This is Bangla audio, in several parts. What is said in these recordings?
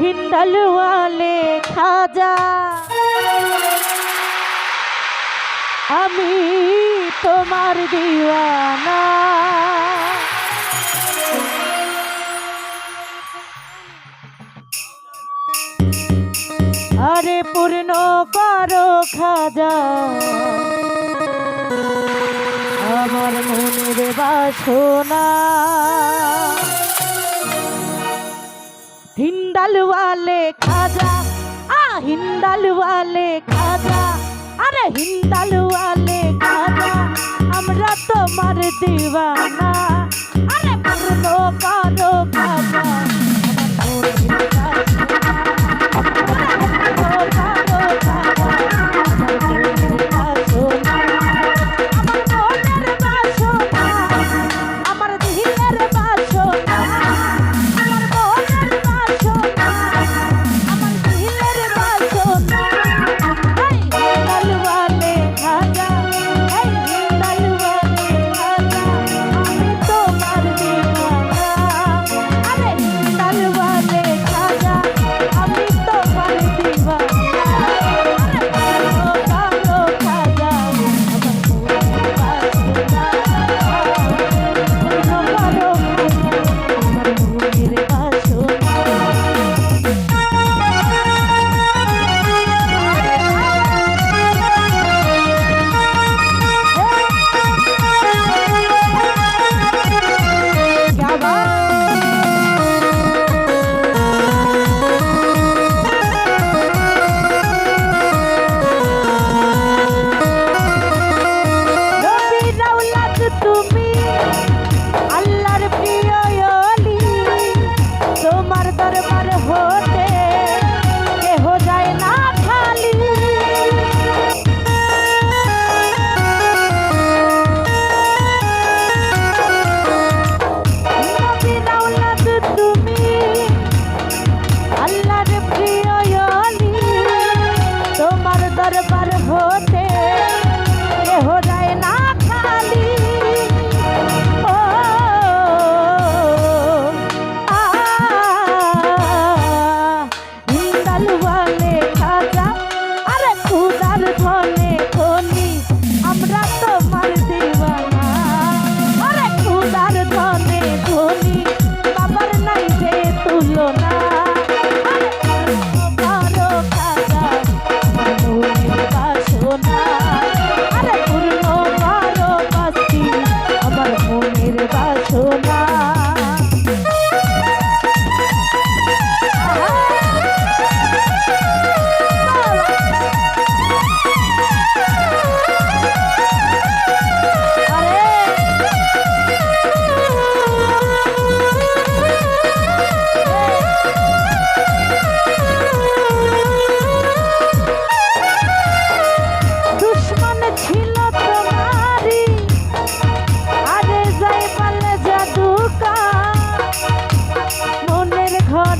হিন্দাল খাজা। আমি তোমার দিওয়ানা। আরে পূর্ণ পারো খাজা। আমার মনের বাসনা। हिंदल वाले खाजा आ हिंदल वाले खाजा अरे हिंदल वाले खाजा हमरा तो मर दीवाना अरे पूर्ण करो खाजा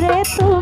tu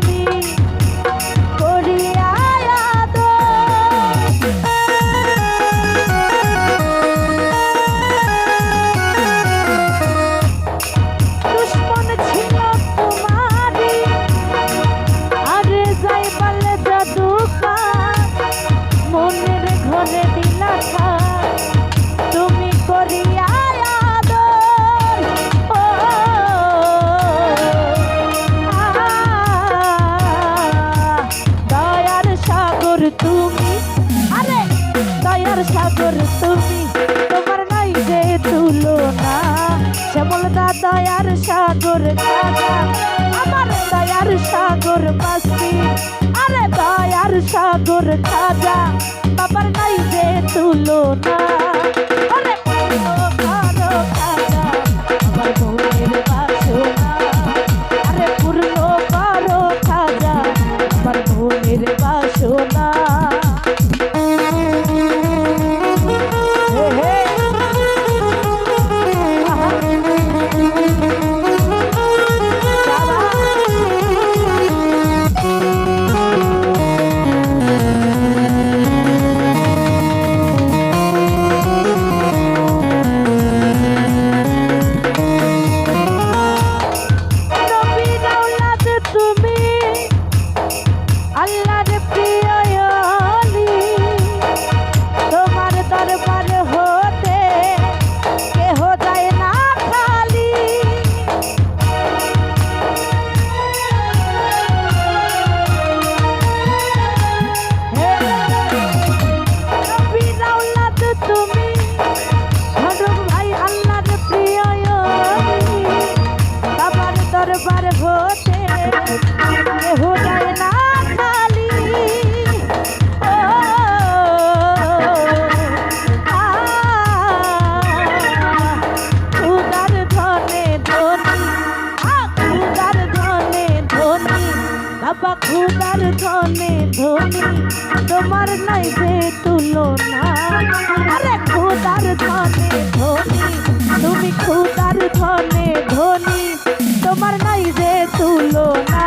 সাগর তুমি, তোমার নাই যে তুলনা। শ্যামল দাদায়ার সাগর দাদা আমার দয়ার সাগর মাসি আরে দয়ার সাগর খাজা বাবার নাই যে তুলনা। বাবা খুদার ধনে ধনী, তোমার নাই যে তুলনা। আরে খুদার ধনে ধনী, তুমি খুদার ধনে ধনী, তোমার নাই যে তুলনা।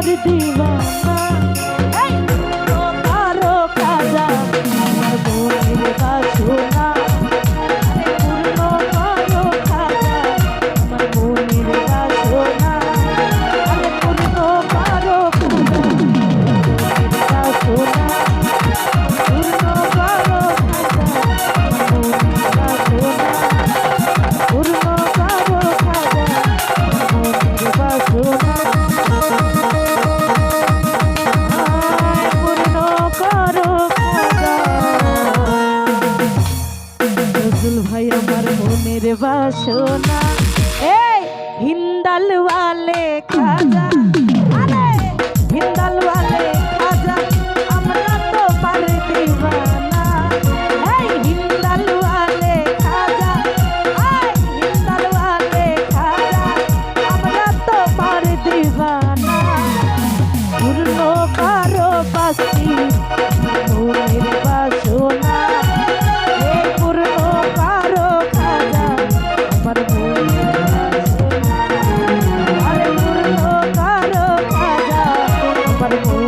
তোমার দিবা নজরুল ভাই আমার মনের বাসনা। এই হিন্দাল ওয়ালে খাজা। হিন্দাল ওয়ালে খাজা, আমরা তো পারে। দিবা para o